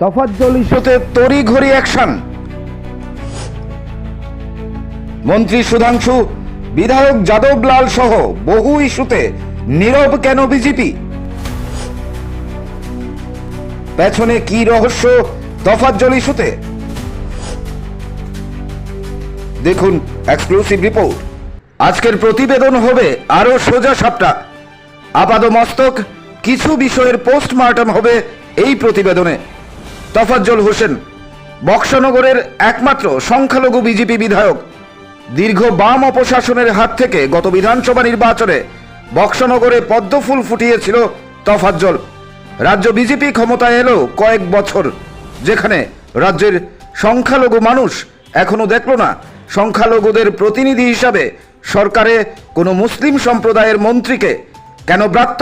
তফাজ্জল ইস্যুতে তড়িঘড়ি অ্যাকশন। মন্ত্রী সুধাংশু, বিধায়ক যাদব লাল সহ বহু ইস্যুতে নীরব কেন বিজেপি? পেছনে কি রহস্য তফাজ্জল ইস্যুতে? দেখুন এক্সক্লুসিভ রিপোর্ট। আজকের প্রতিবেদন হবে আরও সোজা সাপটা। আপাদ মস্তক কিছু বিষয়ের পোস্টমার্টম হবে এই প্রতিবেদনে। তফাজ্জল হোসেন, বক্সনগরের একমাত্র সংখ্যালঘু বিজেপি বিধায়ক। দীর্ঘ বাম অপশাসনের হাত থেকে গত বিধানসভা নির্বাচনে বক্সনগরে পদ্মফুল ফুটিয়েছিল তফাজ্জল। রাজ্য বিজেপি ক্ষমতায় এলো কয়েক বছর, যেখানে রাজ্যের সংখ্যালঘু মানুষ এখনও দেখল না সংখ্যালঘুদের প্রতিনিধি হিসাবে সরকারে কোনো মুসলিম সম্প্রদায়ের মন্ত্রীকে। কেন ব্রাত্য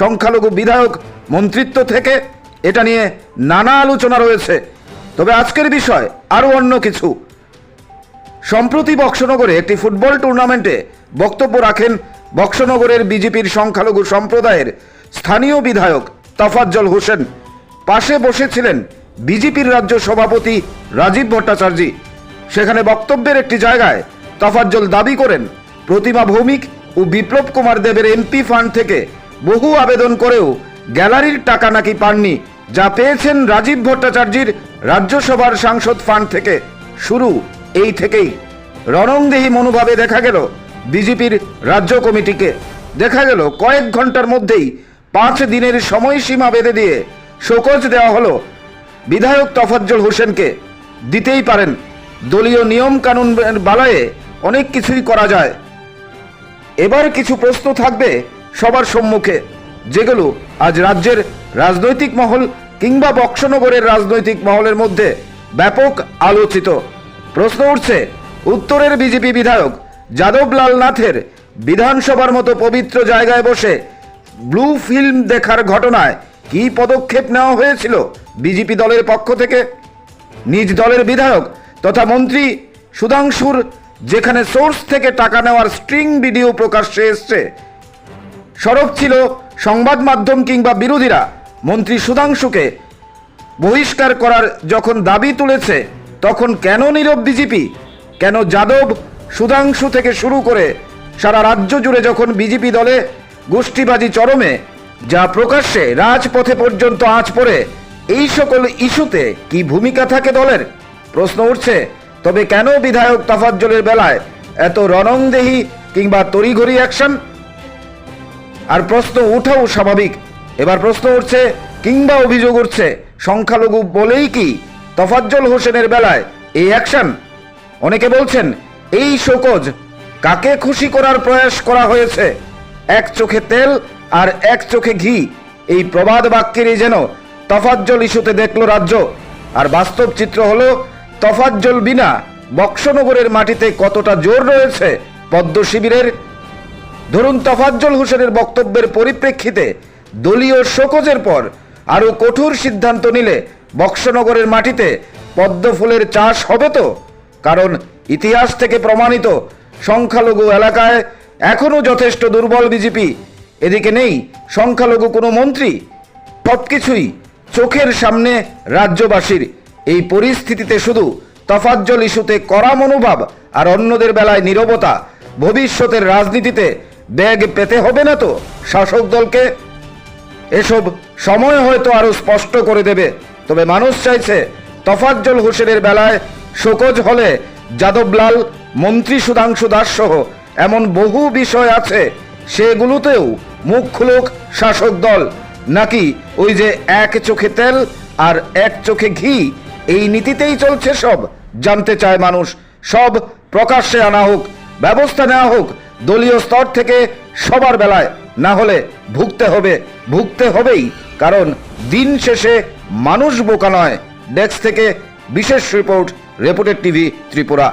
সংখ্যালঘু বিধায়ক মন্ত্রিত্ব থেকে এটা নিয়ে নানা আলোচনা রয়েছে। তবে আজকের বিষয় আরও অন্য কিছু। সম্প্রতি বক্সনগরে একটি ফুটবল টুর্নামেন্টে বক্তব্য রাখেন বক্সনগরের বিজেপির সংখ্যালঘু সম্প্রদায়ের স্থানীয় বিধায়ক তফাজ্জল হোসেন। পাশে বসেছিলেন বিজেপির রাজ্য সভাপতি রাজীব ভট্টাচার্য। সেখানে বক্তব্যের একটি জায়গায় তফাজ্জল দাবি করেন, প্রতিমা ভৌমিক ও বিপ্লব কুমার দেবের এমপি ফান্ড থেকে বহু আবেদন করেও গ্যালারির টাকা নাকি পাননি যা পেয়েছেন রাজীব ভট্টাচার্যের রাজ্যসভার সাংসদ ফান্ড থেকে। শুরু এই থেকেই। রণংদেহী মনোভাবে দেখা গেল বিজেপির রাজ্য কমিটিকে। দেখা গেল কয়েক ঘণ্টার মধ্যেই পাঁচ দিনের সময়সীমা বেঁধে দিয়ে শোকজ দেওয়া হলো বিধায়ক তফাজ্জল হোসেনকে। দিতেই পারেন, দলীয় নিয়ম কানুন বালায়ে অনেক কিছুই করা যায়। এবার কিছু প্রশ্ন থাকবে সবার সম্মুখে। যেগুলো আজ রাজ্যের রাজনৈতিক মহল কিংবা বক্সনগরের রাজনৈতিক মহলের মধ্যে ব্যাপক আলোচিত। প্রশ্ন উঠছে, উত্তরের বিজেপি বিধায়ক যাদবলাল নাথের বিধানসভার মতো পবিত্র জায়গায় বসে ব্লু ফিল্ম দেখার ঘটনায় কী পদক্ষেপ নেওয়া হয়েছিল বিজেপি দলের পক্ষ থেকে? নিজ দলের বিধায়ক তথা মন্ত্রী সুধাংশুর যেখানে সোর্স থেকে টাকা নেওয়ার স্ট্রিং ভিডিও প্রকাশ্যে এসছে। সরব ছিল সংবাদ মাধ্যম কিংবা বিরোধীরা মন্ত্রী সুধাংশুকে বহিষ্কার করার যখন দাবি তুলেছে, তখন কেন নীরব বিজেপি? কেন যাদব সুধাংশু থেকে শুরু করে সারা রাজ্য জুড়ে যখন বিজেপি দলে গোষ্ঠীবাজি চরমে, যা প্রকাশ্যে রাজপথে পর্যন্ত আঁচ পড়ে, এই সকল ইস্যুতে কি ভূমিকা থাকে দলের? প্রশ্ন উঠছে, তবে কেন বিধায়ক তফাজ্জলের বেলায় এত রণংদেহী কিংবা তড়িঘড়ি অ্যাকশন আর প্রশ্ন উঠাও স্বাভাবিক। এবার প্রশ্ন উঠছে, কিংবা অভিযোগ উঠছে, সংখ্যালঘু বলেই কি? তফাজ্জল হোসেনের বেলায় এই অ্যাকশন অনেকে বলছেন, এই শোকজ কাকে খুশি করার প্রয়াস করা হয়েছে? এক চোখে তেল আর এক চোখে ঘি। এই প্রবাদ বাক্যেরই যেন তফাজ্জল ইস্যুতে দেখল রাজ্য। আর বাস্তব চিত্র হলো, তফাজ্জল বিনা বক্সনগরের মাটিতে কতটা জোর রয়েছে পদ্ম শিবিরের ধরুন তফাজ্জল হোসেনের বক্তব্যের পরিপ্রেক্ষিতে দলীয় শোকজের পর আরও কঠোর সিদ্ধান্ত নিলে বক্সনগরের মাটিতে পদ্ম ফুলের চাষ হবে তো? কারণ ইতিহাস থেকে প্রমাণিত সংখ্যালঘু এলাকায় এখনও যথেষ্ট দুর্বল বিজেপি। এদিকে নেই সংখ্যালঘু কোনো মন্ত্রী। সবকিছুই চোখের সামনে রাজ্যবাসীর। এই পরিস্থিতিতে শুধু তফাজ্জল ইস্যুতে কড়া মনোভাব আর অন্যদের বেলায় নীরবতা ভবিষ্যতের রাজনীতিতে ব্যাগ পেতে হবে না তো? শাসক দলকে? এসব সময় হয়তো আরও স্পষ্ট করে দেবে। তবে মানুষ চাইছে তফাজ্জল হোসেনের বেলায় শোকজ হলে যাদবলাল, মন্ত্রী সুধাংশু দাস সহ এমন বহু বিষয় আছে, সেগুলোতেও মুখ খুলুক শাসক দল। নাকি ওই যে এক চোখে তেল আর এক চোখে ঘি, এই নীতিতেই চলছে সব? জানতে চায় মানুষ। সব প্রকাশ্যে আনা হোক, ব্যবস্থা নেওয়া হোক দলীয় স্তর থেকে সবার বেলায়, না হলে ভুগতে হবে, ভুগতে হবেই, কারণ দিন শেষে মানুষ বোকা নয়। ডেস্ক থেকে বিশেষ রিপোর্ট রেপুটেড টিভি ত্রিপুরা।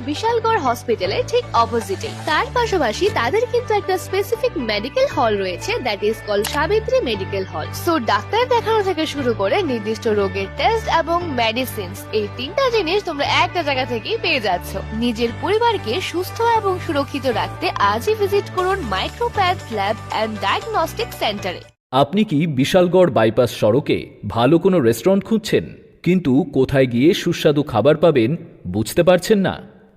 বিশালগড় হসপিটালের ঠিক অপোজিটে তার পাশাপাশি তাদের কিন্তু একটা স্পেসিফিক মেডিকেল হল রয়েছে that is call Savitri medical hall so doctor দেখানো থেকে শুরু করে নির্দিষ্ট রোগের টেস্ট এবং মেডিসিনস এই তিনটা জিনিস তোমরা একটা জায়গা থেকেই পেয়ে যাচ্ছ। নিজের পরিবারকে সুস্থ এবং সুরক্ষিত রাখতে আজই ভিজিট করুন মাইক্রোপ্যাথ ল্যাব অ্যান্ড ডায়াগনস্টিক সেন্টারে আপনি কি বিশালগড় বাইপাস সড়কে ভালো কোনো রেস্টুরেন্ট খুঁজছেন? কিন্তু কোথায় গিয়ে সুস্বাদু খাবার পাবেন বুঝতে পারছেন না?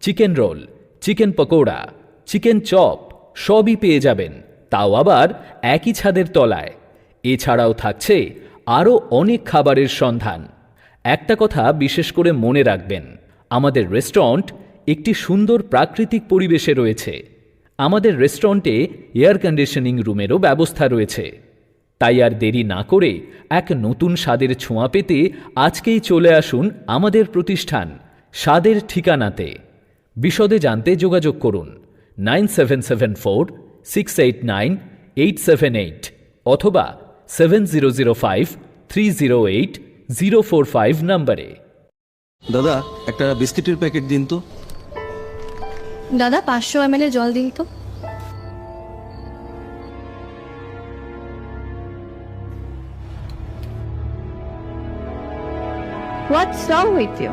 chicken roll, chicken pakora, chicken chop সবই পেয়ে যাবেন। তাও আবার একই ছাদের তলায়। এছাড়াও থাকছে আরও অনেক খাবারের সন্ধান। একটা কথা বিশেষ করে মনে রাখবেন, আমাদের রেস্টুরেন্ট একটি সুন্দর প্রাকৃতিক পরিবেশে রয়েছে। আমাদের রেস্টুরেন্টে এয়ার কন্ডিশনিং রুমেরও ব্যবস্থা রয়েছে। তাই আর দেরি না করে এক নতুন স্বাদের ছোঁয়া পেতে আজকেই চলে আসুন আমাদের প্রতিষ্ঠান, স্বাদের ঠিকানাতে। বিশদে জানতে যোগাযোগ করুন nine seven seven four six eight nine eight seven eight অথবা seven zero zero five three zero eight zero four five নম্বরে। দাদা একটা বিস্কিটের প্যাকেট দিন তো। দাদা পাঁচশো এম জল দিন তো। হোয়াটস রং উইথ ইউ